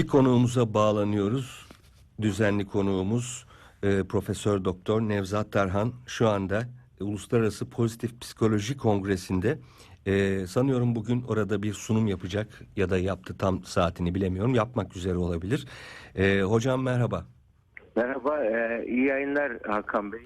İlk konuğumuza bağlanıyoruz. Düzenli konuğumuz e, Profesör Doktor Nevzat Tarhan şu anda e, Uluslararası Pozitif Psikoloji Kongresi'nde e, sanıyorum bugün orada bir sunum yapacak ya da yaptı tam saatini bilemiyorum yapmak üzere olabilir. E, hocam merhaba. Merhaba, e, iyi yayınlar Hakan Bey.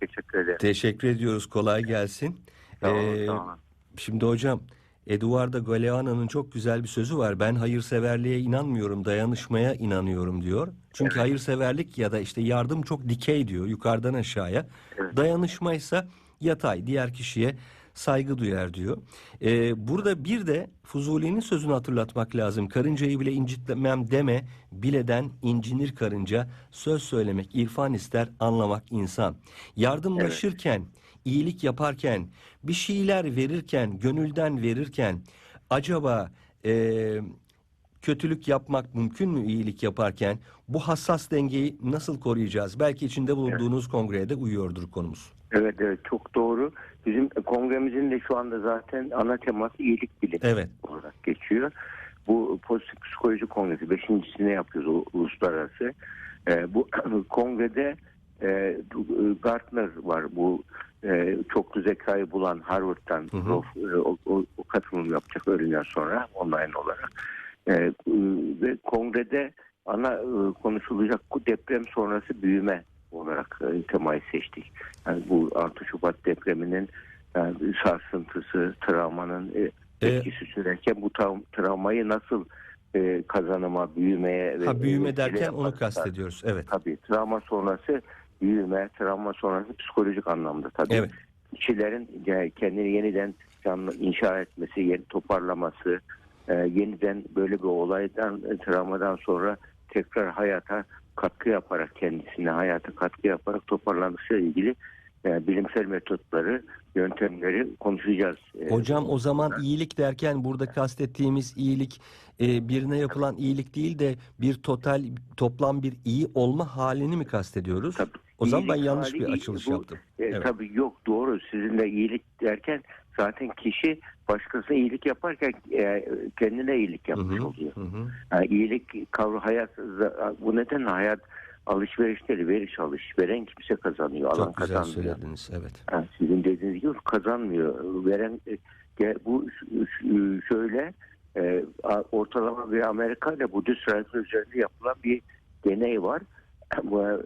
Teşekkür ederim. Teşekkür ediyoruz kolay gelsin. Sağ olun, E, sağ olun. Şimdi hocam Eduardo Galeano'nun çok güzel bir sözü var. Ben hayırseverliğe inanmıyorum, dayanışmaya inanıyorum diyor. Çünkü hayırseverlik ya da işte yardım çok dikey diyor, yukarıdan aşağıya. Evet. Dayanışma ise yatay, diğer kişiye saygı duyar diyor. Ee, burada bir de Fuzuli'nin sözünü hatırlatmak lazım. Karıncayı bile incitmem deme, bileden incinir karınca. Söz söylemek irfan ister, anlamak insan. Yardımlaşırken, iyilik yaparken, bir şeyler verirken, gönülden verirken acaba eee, kötülük yapmak mümkün mü iyilik yaparken? Bu hassas dengeyi nasıl koruyacağız? Belki içinde bulunduğunuz kongreye de uyuyordur konumuz. Evet, evet çok doğru. Bizim kongremizin de şu anda zaten ana teması iyilik bilimi Evet. olarak geçiyor. Bu pozitif psikoloji kongresi beşincisini yapıyoruz uluslararası. E, bu kongrede e, Gartner var bu e, çoklu zekayı bulan Harvard'dan Hı hı. e, o, o, o katılım yapacak öğleden sonra online olarak. E, e, ve kongrede ana e, konuşulacak deprem sonrası büyüme olarak e, temayı seçtik. Yani bu 6 Şubat depreminin yani sarsıntısı, travmanın e, E, etkisi sürerken bu tra- travmayı nasıl e, kazanıma, büyümeye ve Ha büyüme e, derken onu kastediyoruz. Evet. Tabii travma sonrası büyüme, travma sonrası psikolojik anlamda tabii. Evet. Kişilerin kendini yeniden canlı inşa etmesi, yeni toparlaması, e, yeniden böyle bir olaydan, e, travmadan sonra tekrar hayata katkı yaparak kendisine hayata katkı yaparak toparlanmasıyla ilgili e, bilimsel metotları, yöntemleri konuşacağız. E, Hocam o zaman iyilik derken burada kastettiğimiz iyilik e, birine yapılan iyilik değil de bir total toplam bir iyi olma halini mi kastediyoruz? Tabii. O zaman ben yanlış bir açılış bu- yaptım. E, Evet. Tabii yok doğru. Sizin de iyilik derken zaten kişi başkasına iyilik yaparken e, kendine iyilik Hı yapmış hı, oluyor. hı hı. Yani iyilik kavramı hayat bu nedenle hayat alışverişleri veriş alış veren kimse kazanıyor alan Çok güzel kazanmıyor. söylediniz. Evet. Yani sizin dediğiniz gibi kazanmıyor. Veren e, bu şöyle e, ortalama bir Amerika ile Budist üzerinde yapılan bir deney var. Bu,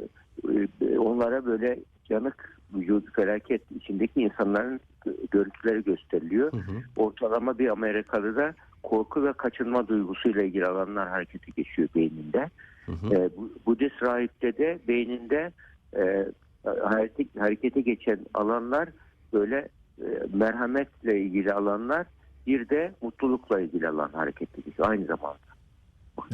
onlara böyle yanık vücut felaket içindeki insanların gö- görüntüleri gösteriliyor. Hı hı. Ortalama bir Amerikalı da korku ve kaçınma duygusuyla ilgili alanlar harekete geçiyor beyninde. Hı hı. E, bu- Budist rahipte de beyninde e, hareket, harekete geçen alanlar böyle e, merhametle ilgili alanlar bir de mutlulukla ilgili alan harekete geçiyor aynı zamanda.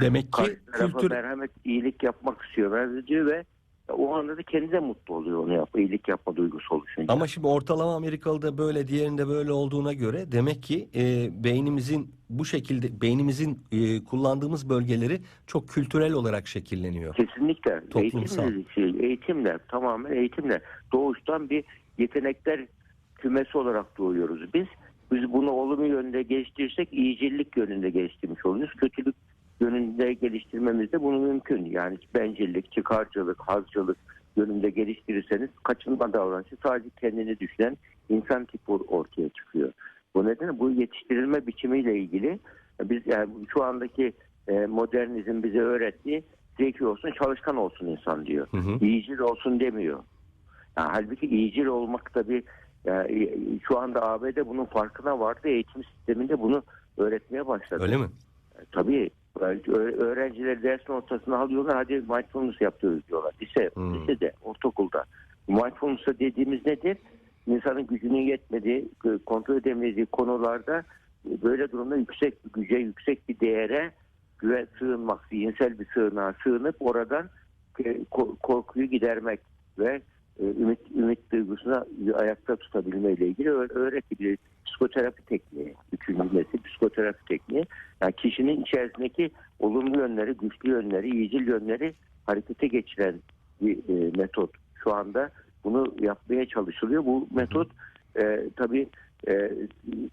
Demek ki kültür merhamet, iyilik yapmak istiyor ve o anda da kendi de mutlu oluyor onu yap, iyilik yapma duygusu oluşunca. ama şimdi ortalama Amerikalı'da böyle diğerinde böyle olduğuna göre demek ki e, beynimizin bu şekilde beynimizin e, kullandığımız bölgeleri çok kültürel olarak şekilleniyor. Kesinlikle. Toplumsal. Eğitimle, şey, eğitimle, tamamen eğitimle. Doğuştan bir yetenekler kümesi olarak doğuyoruz biz. Biz bunu olumlu yönde geliştirirsek iyicillik yönünde geliştirmiş oluyoruz. Kötülük yönünde geliştirmemiz de bunu mümkün. Yani bencillik, çıkarcılık, hazcılık yönünde geliştirirseniz kaçınma davranışı sadece kendini düşünen insan tipi ortaya çıkıyor. Bu nedenle bu yetiştirilme biçimiyle ilgili biz yani şu andaki e, modernizm bize öğrettiği zeki olsun, çalışkan olsun insan diyor. Hı hı. İyicil olsun demiyor. Yani halbuki iyicil olmak da bir yani şu anda ABD bunun farkına vardı. Eğitim sisteminde bunu öğretmeye başladı. Öyle mi? Tabii Ö- öğrenciler ders notasını alıyorlar. Hadi mindfulness yapıyoruz diyorlar. Lise, Hmm. lisede, ortaokulda. Mindfulness dediğimiz nedir? İnsanın gücünün yetmediği, kontrol edemediği konularda böyle durumda yüksek bir güce, yüksek bir değere güven sığınmak, zihinsel bir sığınağa sığınıp oradan e, ko- korkuyu gidermek ve e, ümit, ümit duygusuna ayakta tutabilme ile ilgili öğ- öğretilir. Psikoterapi tekniği, üçüncüsü psikoterapi tekniği. Yani kişinin içerisindeki olumlu yönleri, güçlü yönleri, iyicil yönleri harekete geçiren bir e, metot. Şu anda bunu yapmaya çalışılıyor. Bu metot e, tabii e,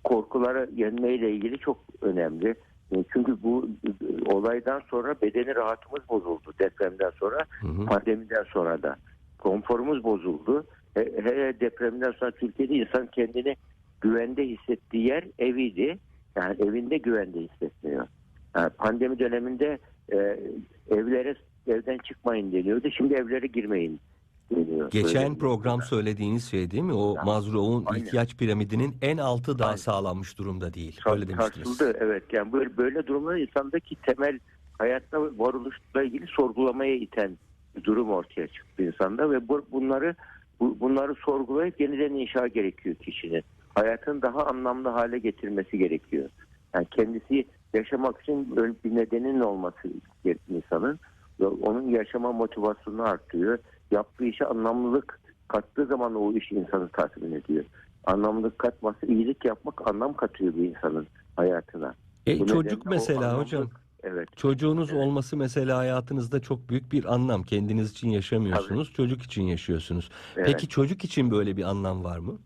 korkuları yenmeyle ilgili çok önemli. E, Çünkü bu e, olaydan sonra bedeni rahatımız bozuldu depremden sonra, Hı hı. pandemiden sonra da. Konforumuz bozuldu. He- Hele depremden sonra Türkiye'de insan kendini güvende hissettiği yer eviydi. Yani evinde güvende hissetmiyor. Yani pandemi döneminde e, evlere evden çıkmayın deniyordu. Şimdi evlere girmeyin deniyor. Geçen Öyle. program söylediğiniz şey değil mi? O Yani, Maslow'un aynen. ihtiyaç piramidinin en altı daha Aynen. sağlanmış durumda değil. Sar- Öyle demiştiniz. evet yani böyle böyle durumlar insandaki temel hayatta varoluşla ilgili sorgulamaya iten durum ortaya çıktı insanda ve bu, bunları bu, bunları sorgulayıp yeniden inşa gerekiyor kişinin. Hayatın daha anlamlı hale getirmesi gerekiyor. Yani kendisi yaşamak için bir nedenin olması gerekiyor insanın. Onun yaşama motivasyonunu artıyor. Yaptığı işe anlamlılık kattığı zaman o iş insanı tatmin ediyor. Anlamlılık katması, iyilik yapmak anlam katıyor bir insanın hayatına. E, Bu çocuk mesela hocam. Evet. Çocuğunuz Evet. olması mesela hayatınızda çok büyük bir anlam. Kendiniz için yaşamıyorsunuz, çocuk için yaşıyorsunuz. evet. Peki çocuk için böyle bir anlam var mı?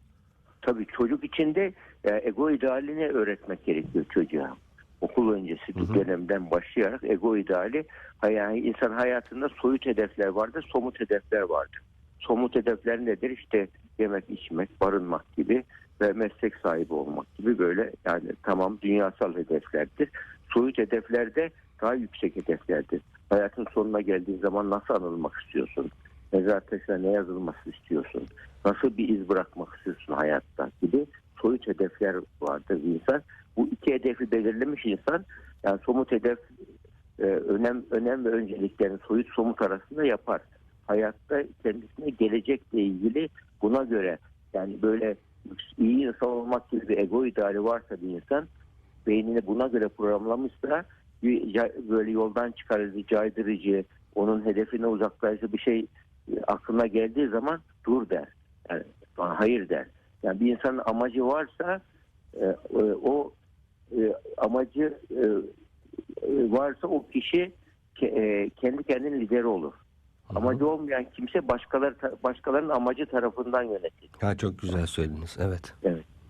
Tabii çocuk içinde e, ego idealini öğretmek gerekiyor çocuğa. Okul öncesi Hı hı. dönemden başlayarak ego ideali yani insan hayatında soyut hedefler vardır, somut hedefler vardır. Somut hedefler nedir? İşte yemek, içmek, barınmak gibi ve meslek sahibi olmak gibi böyle yani tamam dünyasal hedeflerdir. Soyut hedefler de daha yüksek hedeflerdir. Hayatın sonuna geldiğin zaman nasıl anılmak istiyorsun? Mezar taşına ne yazılması istiyorsun? Nasıl bir iz bırakmak istiyorsun hayatta gibi soyut hedefler vardır insan. Bu iki hedefi belirlemiş insan yani somut hedef e, önem önem ve önceliklerini soyut somut arasında yapar. Hayatta kendisine gelecekle ilgili buna göre yani böyle iyi insan olmak gibi bir ego ideali varsa bir insan beynini buna göre programlamışsa böyle yoldan çıkarıcı, caydırıcı, onun hedefine uzaklaştırıcı bir şey e, aklına geldiği zaman dur der. Yani hayır der. Yani bir insanın amacı varsa e, e, o e, amacı e, varsa o kişi ke- e, kendi kendinin lideri olur. Amacı olmayan kimse başkaları başkalarının amacı tarafından yönetilir. Ha, çok güzel söylediniz. Evet.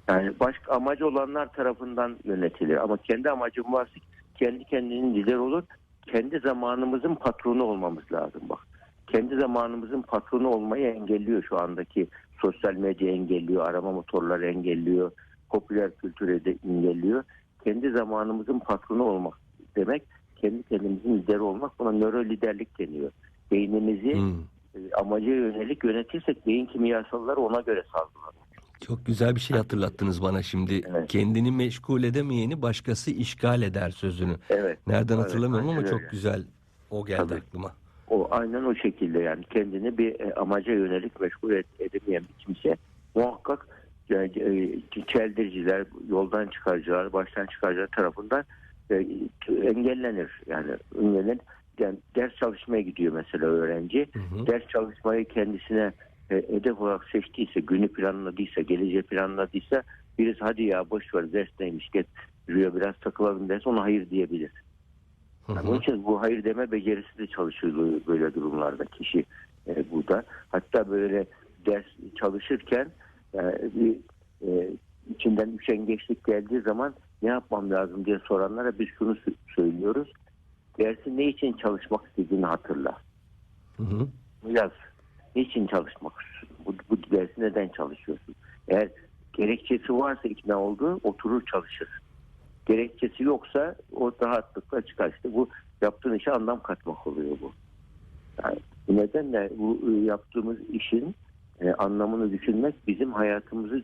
Yani başka amacı olanlar tarafından yönetilir. Ama kendi amacım varsa kendi kendinin lider olur. Kendi zamanımızın patronu olmamız lazım bak. Kendi zamanımızın patronu olmayı engelliyor şu andaki sosyal medya engelliyor, arama motorları engelliyor, popüler kültürü de engelliyor. Kendi zamanımızın patronu olmak demek kendi kendimizin lideri olmak buna nöro liderlik deniyor. Beynimizi Hmm. e, amaca yönelik yönetirsek beyin kimyasalları ona göre salgılanır. Çok güzel bir şey hatırlattınız bana şimdi. Evet. Kendini meşgul edemeyeni başkası işgal eder sözünü. Evet. Nereden Evet, hatırlamıyorum ama çok öyle. güzel o geldi Tabii. aklıma. O aynen o şekilde yani kendini bir e, amaca yönelik meşgul edemeyen bir kimse muhakkak yani, e, çeldiriciler, yoldan çıkarıcılar, baştan çıkarıcılar tarafından e, engellenir. Yani engellenir. Yani ders çalışmaya gidiyor mesela öğrenci. Hı hı. Ders çalışmayı kendisine e, hedef olarak seçtiyse, günü planladıysa, geleceği planladıysa birisi hadi ya boş ver ders neymiş git yürüyor biraz takılalım derse ona hayır diyebilir. Hı Yani onun için bu hayır deme becerisi de çalışıyor böyle- durumlarda kişi e, burada. Hatta böyle ders çalışırken e, bir e, içinden üşengeçlik geldiği zaman ne yapmam lazım diye soranlara biz şunu sö- söylüyoruz. Dersi ne için çalışmak istediğini hatırla. Hı hı. Yaz. Niçin çalışmak? Bu, bu dersi neden çalışıyorsun? Eğer gerekçesi varsa ikna olduğu oturur çalışır. Gerekçesi yoksa o rahatlıkla çıkar. İşte bu yaptığın işe anlam katmak oluyor bu. Yani bu nedenle bu e, yaptığımız işin e, anlamını düşünmek bizim hayatımızı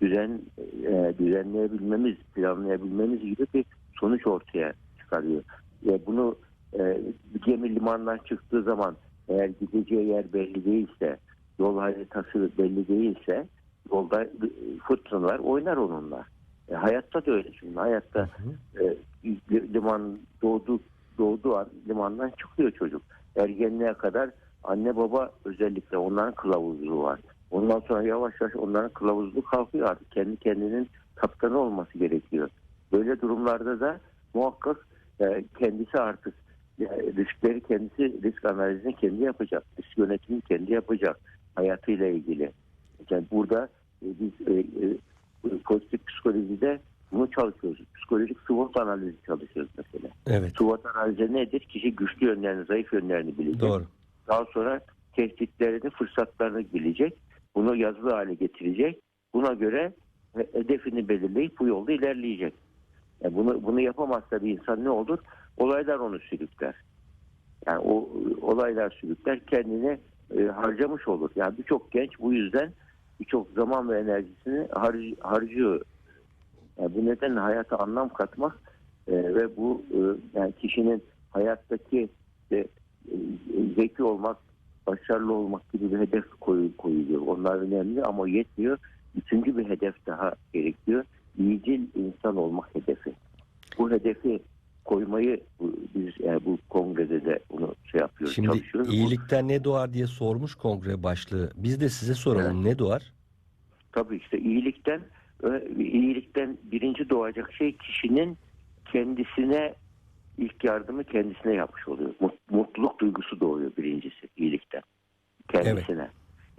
düzen e, düzenleyebilmemiz, planlayabilmemiz gibi bir sonuç ortaya çıkarıyor. Ve bunu e, gemi limandan çıktığı zaman eğer gideceği yer belli değilse, yol haritası belli değilse yolda e, fırtınalar oynar onunla. E, hayatta da öyle şimdi. Hayatta Hı hı. e, liman doğdu doğduğu an limandan çıkıyor çocuk. Ergenliğe kadar anne baba özellikle onların kılavuzluğu var. Ondan sonra yavaş yavaş onların kılavuzluğu kalkıyor artık. Kendi kendinin kaptanı olması gerekiyor. Böyle durumlarda da muhakkak e, kendisi artık yani riskleri kendisi risk analizini kendi yapacak. Risk yönetimini kendi yapacak hayatıyla ilgili. Yani burada e, biz e, e, pozitif psikolojide Bunu çalışıyoruz. Psikolojik SWOT analizi çalışıyoruz mesela. Evet. SWOT analizi nedir? Kişi güçlü yönlerini, zayıf yönlerini bilecek. Doğru. Daha sonra tehditlerini, fırsatlarını bilecek. Bunu yazılı hale getirecek. Buna göre hedefini belirleyip bu yolda ilerleyecek. Yani bunu bunu yapamazsa bir insan ne olur? Olaylar onu sürükler. Yani o olaylar sürükler kendini e, harcamış olur. Yani birçok genç bu yüzden birçok zaman ve enerjisini harc- harcıyor. Yani bu nedenle hayata anlam katmak e, ve bu e, yani kişinin hayattaki e, e, zeki olmak, başarılı olmak gibi bir hedef koyu, koyuluyor. Onlar önemli ama yetmiyor. Üçüncü bir hedef daha gerekiyor. İyicil insan olmak hedefi. Bu hedefi koymayı biz yani bu kongrede de bunu şey yapıyoruz, Şimdi çalışıyoruz. İyilikten ne doğar diye sormuş kongre başlığı. Biz de size soralım ne doğar? Tabii işte iyilikten iyilikten birinci doğacak şey kişinin kendisine ilk yardımı kendisine yapmış oluyor. Mut- Mutluluk duygusu doğuyor birincisi iyilikten. Kendisine.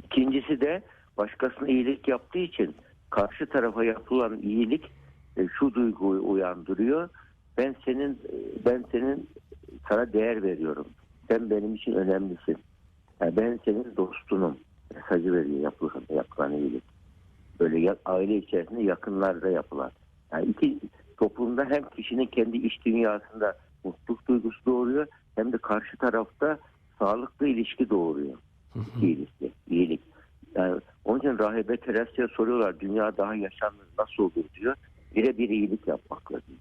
İkincisi de başkasına iyilik yaptığı için karşı tarafa yapılan iyilik e, şu duyguyu uyandırıyor. Ben senin ben senin sana değer veriyorum. Sen benim için önemlisin. Yani ben senin dostunum. Mesajı veriyor yapılan, yapılan iyilik böyle ya- aile içerisinde yakınlarda yapılan. Yani iki toplumda hem kişinin kendi iç dünyasında mutluluk duygusu doğuruyor hem de karşı tarafta sağlıklı ilişki doğuruyor. İyilik, iyilik. Yani onun için rahibe Teresa'ya soruyorlar dünya daha yaşanır nasıl olur diyor. Birebir iyilik yapmakla diyor.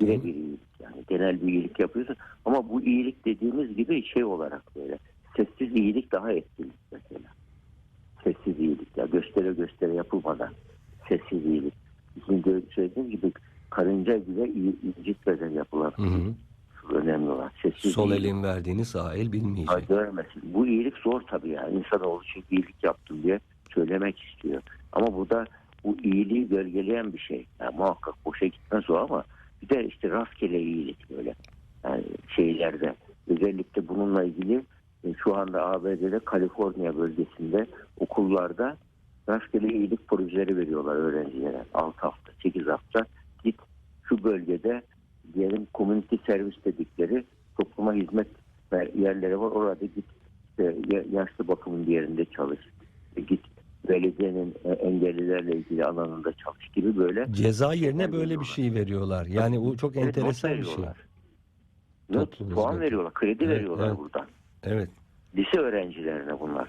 Birebir iyilik yani genel bir iyilik yapıyorsun ama bu iyilik dediğimiz gibi şey olarak böyle sessiz iyilik daha etkili mesela sessiz iyilik ya göstere göstere yapılmadan sessiz iyilik. Şimdi söylediğim gibi karınca bile incitmeden yapılan Hı hı. önemli olan sessiz Sol iyilik. elin verdiğini sağ el bilmeyecek. Ha, görmesin. Bu iyilik zor tabii yani. İnsanoğlu çünkü iyilik yaptım diye söylemek istiyor. Ama bu da bu iyiliği gölgeleyen bir şey. Yani muhakkak boşa gitmez o ama bir de işte rastgele iyilik böyle. Yani şeylerde özellikle bununla ilgili e, şu anda ABD'de Kaliforniya bölgesinde okullarda rastgele iyilik projeleri veriyorlar öğrencilere. 6 hafta, 8 hafta git şu bölgede diyelim community servis dedikleri topluma hizmet yerleri var. Orada git işte ya- yaşlı bakımın bir yerinde çalış. E, Git belediyenin e, engellilerle ilgili alanında çalış gibi böyle. Ceza yerine böyle bir şey veriyorlar. Yani bu çok Evet, enteresan bir şey. Not, puan veriyorlar, kredi Evet, veriyorlar evet. buradan. Evet. lise öğrencilerine bunlar.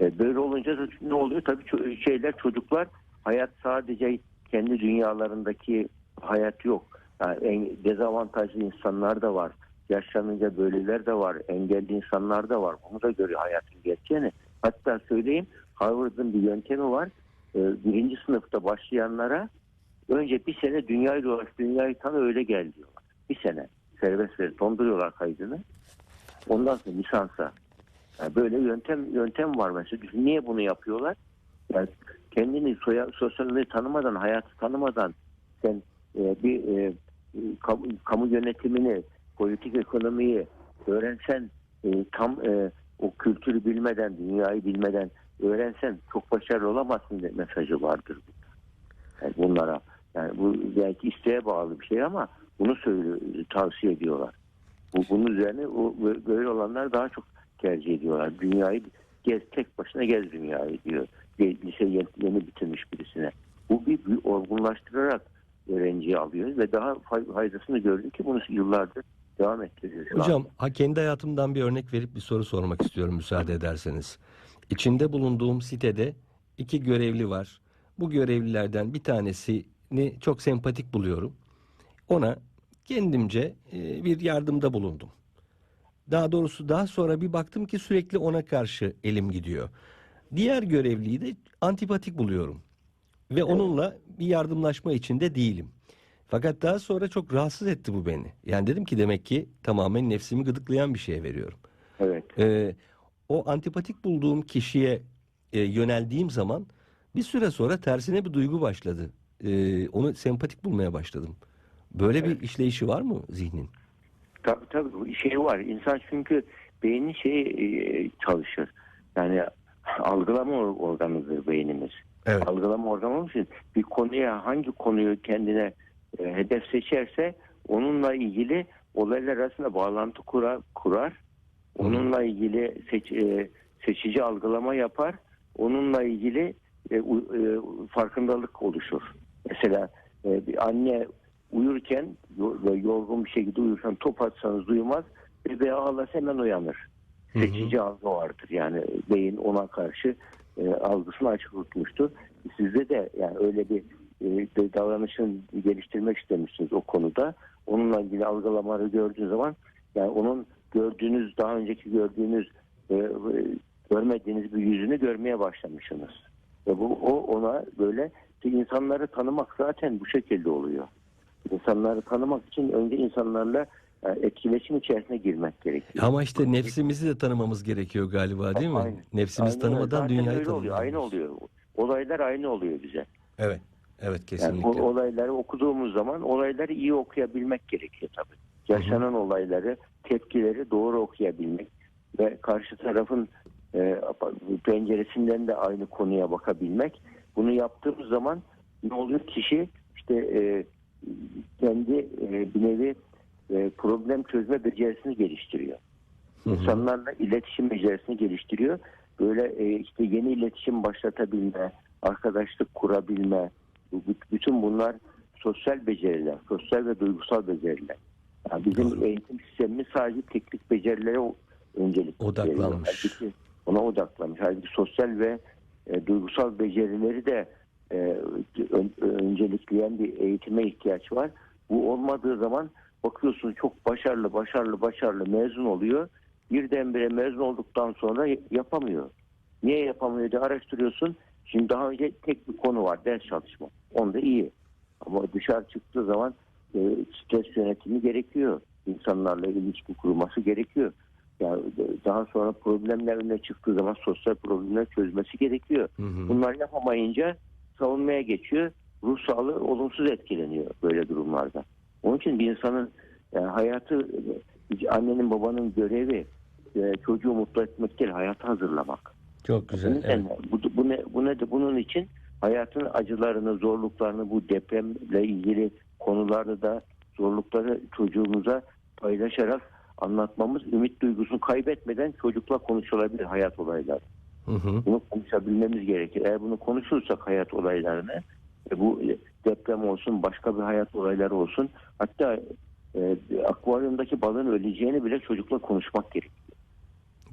E, böyle olunca da ne oluyor? Tabii şeyler çocuklar hayat sadece kendi dünyalarındaki hayat yok. Yani en, dezavantajlı insanlar da var. Yaşlanınca böyleler de var. Engelli insanlar da var. Bunu da görüyor hayatın gerçeğini. Hatta söyleyeyim Harvard'ın bir yöntemi var. E, birinci sınıfta başlayanlara önce bir sene dünyayı dolaş, dünyayı tanı öyle gel diyorlar. Bir sene serbest ver, donduruyorlar kaydını. Ondan sonra lisansa. Yani böyle yöntem yöntem var mesela. Niye bunu yapıyorlar? Yani kendini soya, sosyalliği tanımadan, hayatı tanımadan sen e, bir e, kamu, kamu yönetimini, politik ekonomiyi öğrensen e, tam e, o kültürü bilmeden, dünyayı bilmeden öğrensen çok başarılı olamazsın de mesajı vardır. Yani bunlara yani bu belki isteğe bağlı bir şey ama bunu söylüyor, tavsiye ediyorlar. Bu, bunun üzerine o, böyle olanlar daha çok tercih ediyorlar. Dünyayı gez tek başına gez dünyayı diyor. Lise yeni, bitirmiş birisine. Bu bir, bir olgunlaştırarak öğrenciyi alıyor ve daha fay- faydasını gördük ki bunu yıllardır devam ettiriyor. şu an. Hocam kendi hayatımdan bir örnek verip bir soru sormak istiyorum müsaade ederseniz. İçinde bulunduğum sitede iki görevli var. Bu görevlilerden bir tanesini çok sempatik buluyorum. Ona kendimce e, bir yardımda bulundum. Daha doğrusu daha sonra bir baktım ki sürekli ona karşı elim gidiyor. Diğer görevliyi de antipatik buluyorum. Ve onunla bir yardımlaşma içinde değilim. Fakat daha sonra çok rahatsız etti bu beni. Yani dedim ki demek ki tamamen nefsimi gıdıklayan bir şeye veriyorum. Evet. Ee, o antipatik bulduğum kişiye e, yöneldiğim zaman bir süre sonra tersine bir duygu başladı. Ee, onu sempatik bulmaya başladım. Böyle bir işleyişi var mı zihnin? Tabii tabii şey var. İnsan çünkü beyni şey e, çalışır. Yani algılama or- organıdır beynimiz. Evet. Algılama ortamı olduğu için bir konuya hangi konuyu kendine e, hedef seçerse onunla ilgili olaylar arasında bağlantı kurar, kurar. Onunla ilgili seç, e, seçici algılama yapar. Onunla ilgili e, u- e, farkındalık oluşur. Mesela e, bir anne uyurken yo- ve yorgun bir şekilde uyurken top atsanız duymaz. Bebeğe ağlasa hemen uyanır. Hı hı. Seçici algı vardır. Yani beyin ona karşı e, algısını açık tutmuştur. Sizde de yani öyle bir, e, davranışın geliştirmek istemişsiniz o konuda. Onunla ilgili algılamaları gördüğünüz zaman yani onun gördüğünüz daha önceki gördüğünüz e, e, görmediğiniz bir yüzünü görmeye başlamışsınız. Ve bu o ona böyle insanları tanımak zaten bu şekilde oluyor. İnsanları tanımak için önce insanlarla e, etkileşim içerisine girmek gerekiyor. Ama işte nefsimizi de tanımamız gerekiyor galiba değil mi? Aynen öyle. tanımadan Zaten dünyayı öyle oluyor. Aynı tanımıyoruz. oluyor. Olaylar aynı oluyor bize. Evet. Evet Yani kesinlikle. o olayları okuduğumuz zaman olayları iyi okuyabilmek gerekiyor tabii. Yaşanan olayları, tepkileri doğru okuyabilmek ve karşı tarafın e, penceresinden de aynı konuya bakabilmek. Bunu yaptığımız zaman ne oluyor? Kişi işte e, kendi e, bir nevi e, problem çözme becerisini geliştiriyor. Hı hı. İnsanlarla iletişim becerisini geliştiriyor. Böyle e, işte yeni iletişim başlatabilme, arkadaşlık kurabilme, bütün bunlar sosyal beceriler, sosyal ve duygusal beceriler. Yani bizim Doğru. eğitim sistemimiz sadece teknik becerilere öncelik Odaklanmış. Halbuki ona odaklanmış. Halbuki sosyal ve e, duygusal becerileri de e, ön- öncelikleyen bir eğitime ihtiyaç var. Bu olmadığı zaman bakıyorsun çok başarılı, başarılı, başarılı mezun oluyor. Birdenbire mezun olduktan sonra yapamıyor. Niye yapamıyor diye araştırıyorsun. Şimdi daha önce tek bir konu var ders çalışma. Onda iyi. Ama dışarı çıktığı zaman e, stres yönetimi gerekiyor. İnsanlarla ilişki kurması gerekiyor. Yani e, daha sonra problemler önüne çıktığı zaman sosyal problemler çözmesi gerekiyor. Hı hı. Bunlar yapamayınca savunmaya geçiyor. Ruh sağlığı olumsuz etkileniyor böyle durumlarda. Onun için bir insanın yani hayatı e, annenin babanın görevi e, çocuğu mutlu etmek değil, hayata hazırlamak. Çok güzel. Evet. nedenle bu, bu ne bu ne de bunun için hayatın acılarını, zorluklarını bu depremle ilgili konularda da zorlukları çocuğumuza paylaşarak anlatmamız ümit duygusunu kaybetmeden çocukla konuşulabilir hayat olayları. Hı hı. Bunu konuşabilmemiz gerekir. Eğer bunu konuşursak hayat olaylarını e, bu deprem olsun başka bir hayat olayları olsun hatta e, akvaryumdaki balığın öleceğini bile çocukla konuşmak gerekir.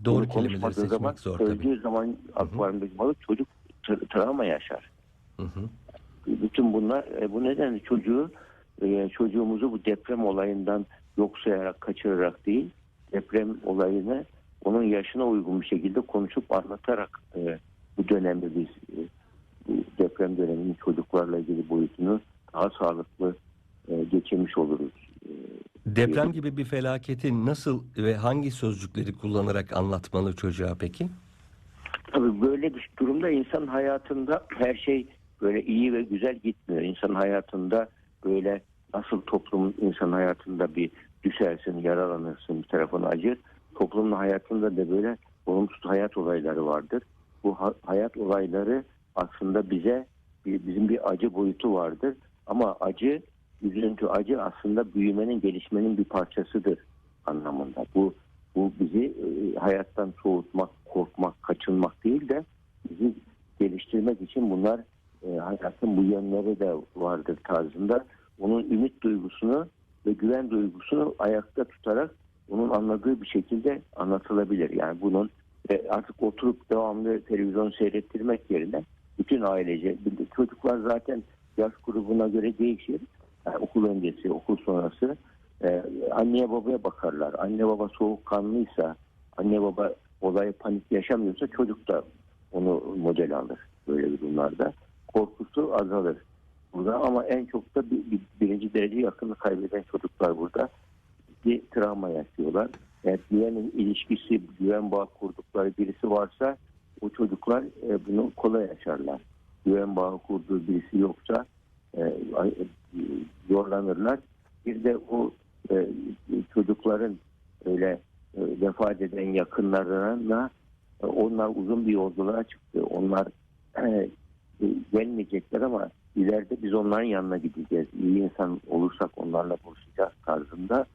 Doğru Bunu kelimeleri seçmek zaman, zor tabii. Öldüğü zaman akvaryumdaki balık çocuk tra- travma yaşar. Hı hı. Bütün bunlar e, bu nedenle çocuğu e, çocuğumuzu bu deprem olayından yok sayarak kaçırarak değil deprem olayını onun yaşına uygun bir şekilde konuşup anlatarak e, bu dönemi biz e, bu deprem döneminin çocuklarla ilgili boyutunu daha sağlıklı e, geçirmiş oluruz. E, Deprem gibi bir felaketi nasıl ve hangi sözcükleri kullanarak anlatmalı çocuğa peki? Tabii böyle bir durumda insan hayatında her şey böyle iyi ve güzel gitmiyor. İnsan hayatında böyle nasıl toplumun insan hayatında bir düşersin, yaralanırsın, bir tarafını acır. Toplumun hayatında da böyle olumsuz hayat olayları vardır. Bu ha- hayat olayları aslında bize bizim bir acı boyutu vardır. Ama acı, üzüntü, acı aslında büyümenin, gelişmenin bir parçasıdır anlamında. Bu bu bizi e, hayattan soğutmak, korkmak, kaçınmak değil de bizi geliştirmek için bunlar e, hayatın bu yönleri de vardır tarzında. Onun ümit duygusunu ve güven duygusunu ayakta tutarak onun anladığı bir şekilde anlatılabilir. Yani bunun e, artık oturup devamlı televizyon seyrettirmek yerine bütün ailece, çocuklar zaten yaş grubuna göre değişir. Yani okul öncesi, okul sonrası anneye babaya bakarlar. Anne baba soğukkanlıysa, anne baba olayı panik yaşamıyorsa çocuk da onu model alır böyle durumlarda. Korkusu azalır. Burada ama en çok da bir, bir, birinci derece yakını kaybeden çocuklar burada bir travma yaşıyorlar. Eğer diğerinin ilişkisi, güven bağı kurdukları birisi varsa o çocuklar e, bunu kolay yaşarlar. Güven bağı kurduğu birisi yoksa e, e, zorlanırlar. Bir de o e, çocukların öyle e, vefat eden yakınlarına e, onlar uzun bir yolculuğa çıktı. Onlar e, gelmeyecekler ama ileride biz onların yanına gideceğiz. İyi insan olursak onlarla buluşacağız tarzında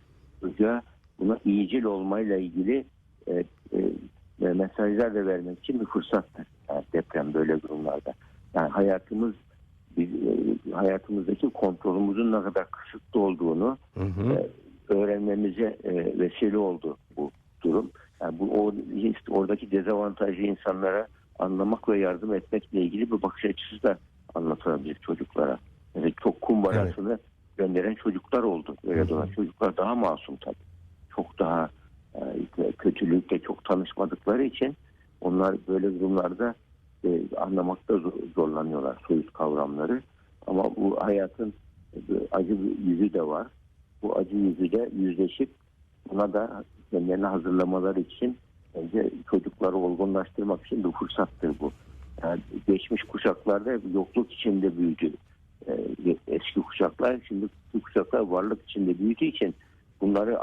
çocuğa buna iyicil olmayla ilgili e, e, mesajlar da vermek için bir fırsattır. Yani deprem böyle durumlarda. Yani hayatımız biz, e, hayatımızdaki kontrolümüzün ne kadar kısıtlı olduğunu Hı hı. e, öğrenmemize e, vesile oldu bu durum. Yani bu o, oradaki dezavantajlı insanlara anlamak ve yardım etmekle ilgili bir bakış açısı da anlatılabilir çocuklara. Yani çok kumbarasını gönderen çocuklar oldu. Öyle dolan çocuklar daha masum tabii. Çok daha e, kötülükle çok tanışmadıkları için onlar böyle durumlarda e, anlamakta zor- zorlanıyorlar soyut kavramları. Ama bu hayatın e, acı yüzü de var. Bu acı yüzüyle yüzleşip buna da kendilerini hazırlamaları için bence çocukları olgunlaştırmak için bir fırsattır bu. Yani geçmiş kuşaklarda yokluk içinde büyüdü. Ee, eski kuşaklar, şimdi bu kuşaklar varlık içinde büyüdüğü için bunları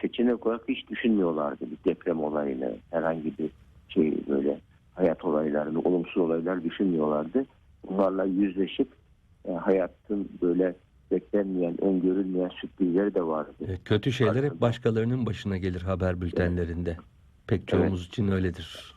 seçenek olarak hiç düşünmüyorlardı. Bir deprem olayını, herhangi bir şey böyle hayat olaylarını, olumsuz olaylar düşünmüyorlardı. Bunlarla yüzleşip e, hayatın böyle beklenmeyen, öngörülmeyen sürprizleri de vardı. E, Kötü şeyler hep başkalarının başına gelir haber bültenlerinde. Pek çoğumuz için öyledir.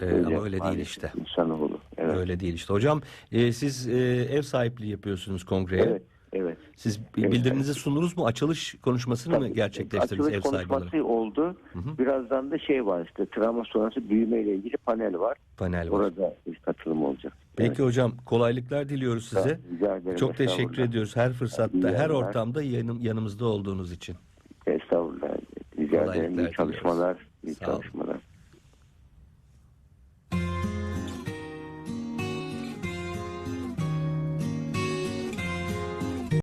E, ama öyle değil işte. İnsanoğlu. Evet. Öyle değil işte. Hocam e, siz e, ev sahipliği yapıyorsunuz kongreye. Evet. Evet. Siz Evet. bildirinizi sundunuz mu? Açılış konuşmasını mı Tabii. gerçekleştirdiniz Açılış ev sahibi olarak? konuşması oldu. Hı hı. Birazdan da şey var işte travma sonrası büyüme ile ilgili panel var. Panel var. Orada bir katılım olacak. Peki hocam kolaylıklar diliyoruz size. Evet. Rica ederim. Çok teşekkür ediyoruz her fırsatta, her ortamda yanım, yanımızda olduğunuz için. Estağfurullah. Rica ederim. Çalışmalar. İyi Sağ çalışmalar. Ol.